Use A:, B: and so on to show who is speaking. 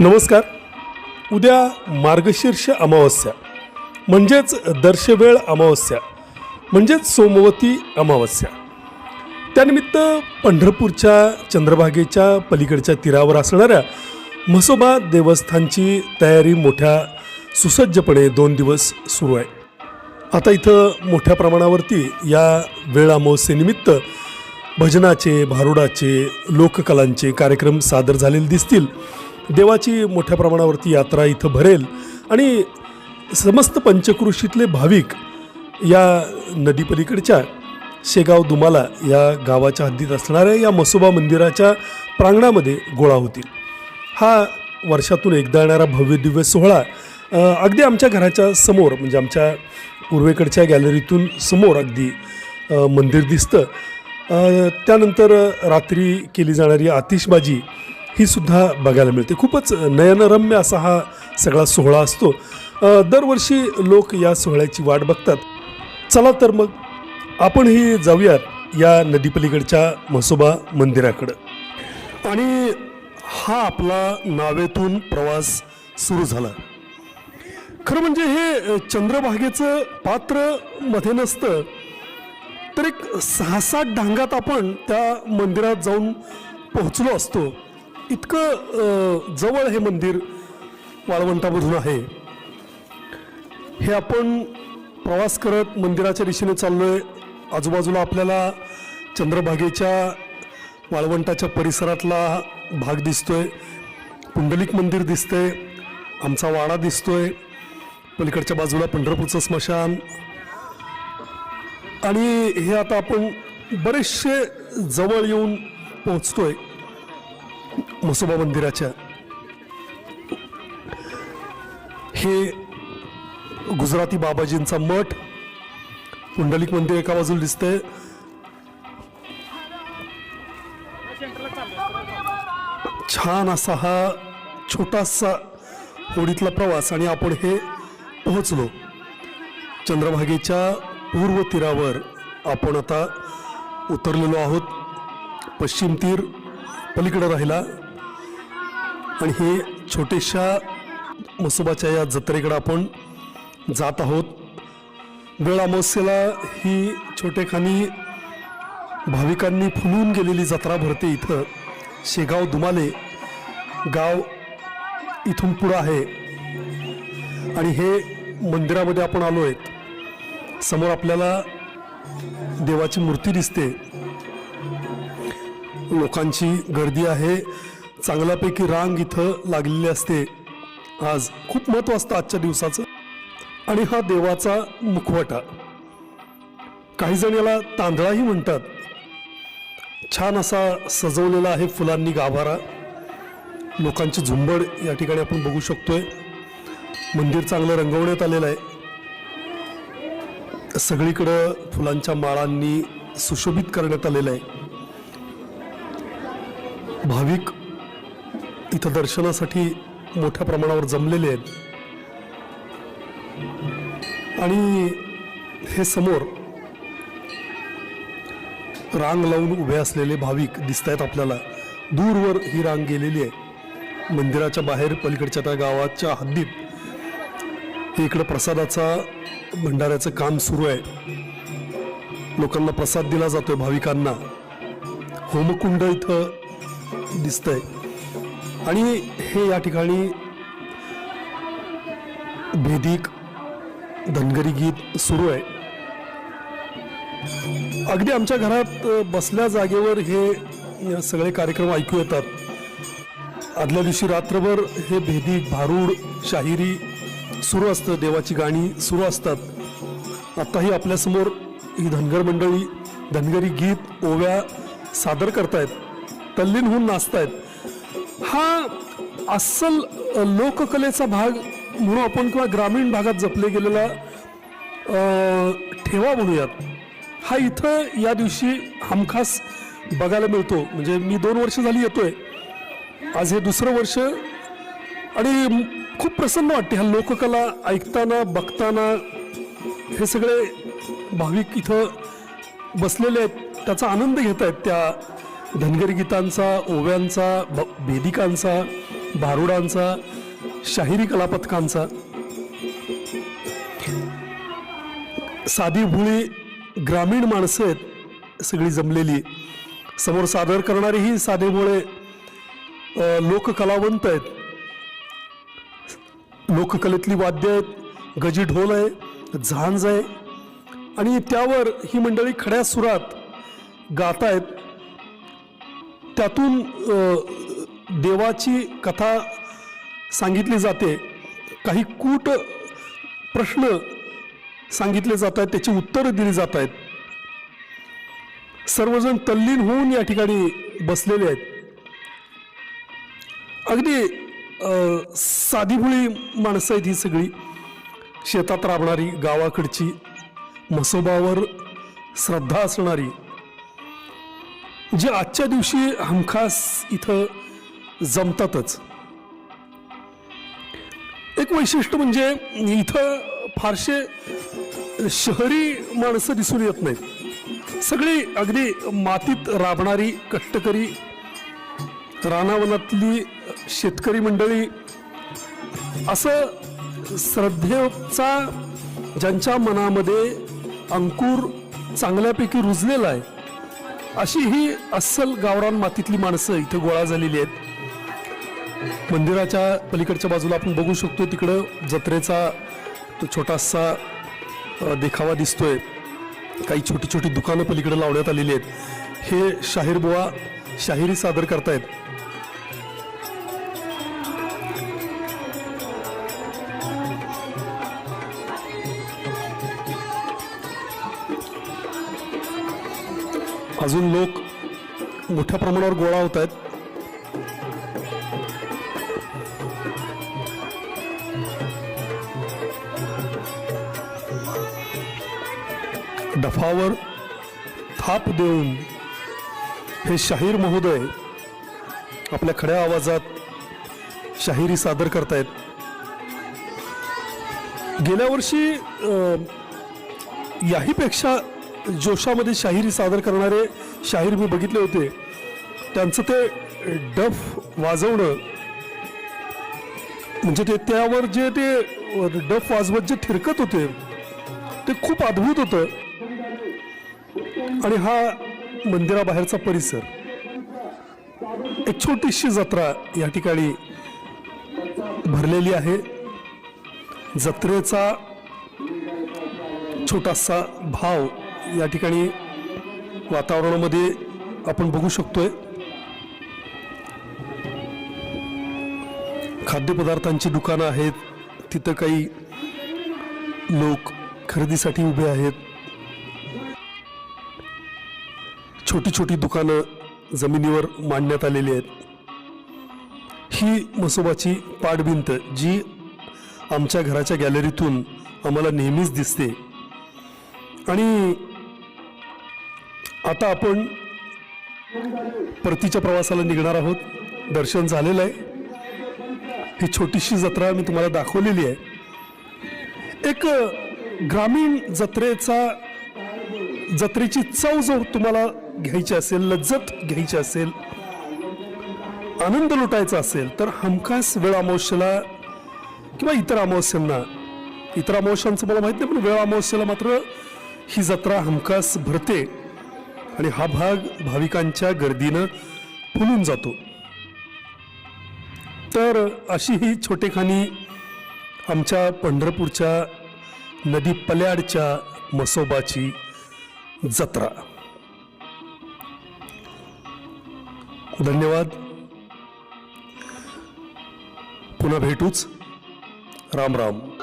A: नमस्कार. उद्या मार्गशीर्ष अमावस्या म्हणजेच दर्शवेळ अमावस्या म्हणजेच सोमवती अमावस्या. त्यानिमित्त पंढरपूरच्या चंद्रभागेच्या पलीकडच्या तीरावर असणाऱ्या म्हसोबा देवस्थानची तयारी मोठ्या सुसज्जपणे दोन दिवस सुरू आहे. आता इथं मोठ्या प्रमाणावरती या वेळ अमावस्येनिमित्त भजनाचे भारुडाचे लोककलांचे कार्यक्रम सादर झालेले दिसतील. देवाची मोठ्या प्रमाणावरती यात्रा इथं भरेल. आणि समस्त पंचकृषीतले भाविक या नदीपलीकडच्या शेगाव दुमाला या गावाच्या हद्दीत असणाऱ्या या मसोबा मंदिराच्या प्रांगणामध्ये गोळा होतील. हा वर्षातून एकदा येणारा भव्यदिव्य सोहळा अगदी आमच्या घराच्या समोर म्हणजे आमच्या पूर्वेकडच्या गॅलरीतून समोर अगदी मंदिर दिसतं. त्यानंतर रात्री केली जाणारी आतिषबाजी ही सुद्धा बघायला मिळते. खूपच नयनरम्य असा हा सगळा सोहळा असतो. दरवर्षी लोक या सोहळ्याची वाट बघतात. चला तर मग आपणही जाऊयात या नदीपलीकडच्या म्हसोबा मंदिराकडं. आणि हा आपला नावेतून प्रवास सुरू झाला. खरं म्हणजे हे चंद्रभागेचं पात्रमध्ये नसतं तर एक सहा सात ढांगात आपण त्या मंदिरात जाऊन पोहोचलो असतो. इतकं जवळ हे मंदिर वाळवंटामधून आहे. हे आपण प्रवास करत मंदिराच्या दिशेने चाललोय. आजूबाजूला आपल्याला चंद्रभागेच्या वाळवंटाच्या परिसरातला भाग दिसतोय. पुंडलिक मंदिर दिसतंय. आमचा वाडा दिसतोय. पलीकडच्या बाजूला पंढरपूरचं स्मशान. आणि हे आता आपण बरेचसे जवळ येऊन पोहोचतोय. मसोबा मंदिराच्या. हे गुजराती बाबाजींचा मठ पुंडलिक मंदिर एका बाजूला दिसतंय. छान असा हा छोटासा होडीतला प्रवास आणि आपण हे पोहोचलो. चंद्रभागेच्या पूर्व तीरावर आपण आता उतरलेलो आहोत. पश्चिम तीर पलीकडे राहिला. आणि हे छोटेशा मसोबाच्या या जत्रेकडे आपण जात आहोत. वेळ अमावस्येला ही छोटेखानी भाविकांनी फुलून गेलेली जत्रा भरते इथं. शेगाव दुमाले गाव इथून पुढं आहे. आणि हे मंदिरामध्ये आपण आलो आहेत समोर आपल्याला देवाची मूर्ती दिसते. लोकांची गर्दी आहे. चांगल्यापैकी रांग इथं लागलेली असते. आज खूप महत्त्व असतं आजच्या दिवसाचं. आणि हा देवाचा मुखवटा. काही जण याला तांदळाही म्हणतात. छान असा सजवलेला आहे फुलांनी गाभारा. लोकांची झुंबड या ठिकाणी आपण बघू शकतोय. मंदिर चांगलं रंगवण्यात आलेलं आहे. सगळीकडं फुलांच्या माळांनी सुशोभित करण्यात आलेलं आहे. भाविक इथं दर्शनासाठी मोठ्या प्रमाणावर जमलेले आहेत. आणि हे समोर रांग लावून उभे असलेले भाविक दिसत आहेत आपल्याला. दूरवर ही रांग गेलेली आहे. मंदिराच्या बाहेर पलीकडच्या त्या गावाच्या हद्दीत इकडं प्रसादाचा भंडाऱ्याचं काम सुरू आहे. लोकांना प्रसाद दिला जातोय भाविकांना. होमकुंड इथं दिसतंय. आणि हे या ठिकाणी भेदिक धनगरी गीत सुरू आहे. अगदी आमच्या घरात बसल्या जागेवर हे सगळे कार्यक्रम ऐकू येतात. आदल्या दिवशी रात्रभर हे भेदी भारूड शाहिरी सुरू असतं देवाची गाणी सुरू असतात. आत्ताही आपल्यासमोर ही धनगर मंडळी धनगरी गीत ओव्या सादर करतायत तल्लीन होऊन नाचतायत. हा अस्सल लोककलेचा भाग म्हणून आपण किंवा ग्रामीण भागात जपले गेलेला ठेवा म्हणूयात. हा इथं या दिवशी हमखास बघायला मिळतो. म्हणजे मी दोन वर्ष झाली येतोय. आज हे दुसरं वर्ष. आणि खूप प्रसन्न वाटते ह्या लोककला ऐकताना बघताना. हे सगळे भाविक इथं बसलेले आहेत. त्याचा आनंद घेत आहेत त्या धनगर गीतांचा ओव्यांचा भ- भेदिकांचा भारुडांचा शाहिरी कलापथकांचा. साधी भुळी ग्रामीण माणसं आहेत सगळी जमलेली समोर सादर करणारी ही साधे भोळे लोककलावंत आहेत. लोककलेतली वाद्य आहेत गजी ढोल आहे झांज आहे. आणि त्यावर ही मंडळी खड्या सुरात गातायत त्यातून देवाची कथा सांगितली जाते. काही कूट प्रश्न सांगितले जात आहेत त्याची उत्तरं दिली जात आहेत. सर्वजण तल्लीन होऊन या ठिकाणी बसलेले आहेत. अगदी साधीभुळी माणसं आहेत ही सगळी. शेतात राबणारी गावाकडची म्हसोबावर श्रद्धा असणारी जे आजच्या दिवशी हमखास इथं जमतातच. एक वैशिष्ट्य म्हणजे इथं फारसे शहरी माणसं दिसून येत नाहीत. सगळी अगदी मातीत राबणारी कष्टकरी रानावनातली शेतकरी मंडळी असं श्रद्धेचा ज्यांच्या मनामध्ये अंकुर चांगल्यापैकी रुजलेला आहे अशी ही अस्सल गावरान मातीतली माणसं इथे गोळा झालेली आहेत. मंदिराच्या पलीकडच्या बाजूला आपण बघू शकतो तिकडं जत्रेचा तो छोटासा देखावा दिसतोय. काही छोटी छोटी दुकानं पलीकडे लावण्यात आलेली आहेत. हे शाहीर बुवा शाहिरी सादर करतायत. अजून लोक मोठ्या प्रमाणावर गोळा होत आहेत. डफावर थाप देऊन हे शाहीर महोदय आपल्या खड्या आवाजात शाहिरी सादर करतायत. गेल्या वर्षी अं, याहीपेक्षा जोशामध्ये शाहिरी सादर करणारे शाहीर मी बघितले होते. त्यांचं ते डफ वाजवणं म्हणजे ते त्यावर जे ते डफ वाजवत जे थिरकत होते ते खूप अद्भुत होतं. आणि हा मंदिराबाहेरचा परिसर. एक छोटीशी जत्रा या ठिकाणी भरलेली आहे. जत्रेचा छोटासा भाव या ठिकाणी वातावरणामध्ये आपण बघू शकतोय खाद्यपदार्थांची दुकानं आहेत तिथं काही लोक खरेदीसाठी उभे आहेत. छोटी छोटी दुकानं जमिनीवर मांडण्यात आलेली आहेत. ही मसोबाची पाठभिंत जी आमच्या घराच्या गॅलरीतून आम्हाला नेहमीच दिसते. आणि आता आपण परतीच्या प्रवासाला निघणार आहोत. दर्शन झालेलं आहे. ही छोटीशी जत्रा मी तुम्हाला दाखवलेली आहे. एक ग्रामीण जत्रेचा जत्रेची चव जर तुम्हाला घ्यायची असेल लज्जत घ्यायची असेल आनंद लुटायचा असेल तर हमखास वेळ अमावस्येला किंवा इतर अमावस्यांना इतर अमावस्यांचं मला माहीत नाही पण वेळ अमावस्येला मात्र ही जत्रा हमखास भरते. आणि हा भाग भाविकांच्या गर्दीनं फुलून जातो. तर अशी ही छोटेखानी आमच्या पंढरपूरच्या नदी पल्याडच्या मसोबाची जत्रा. धन्यवाद. पुन्हा भेटूच. राम राम.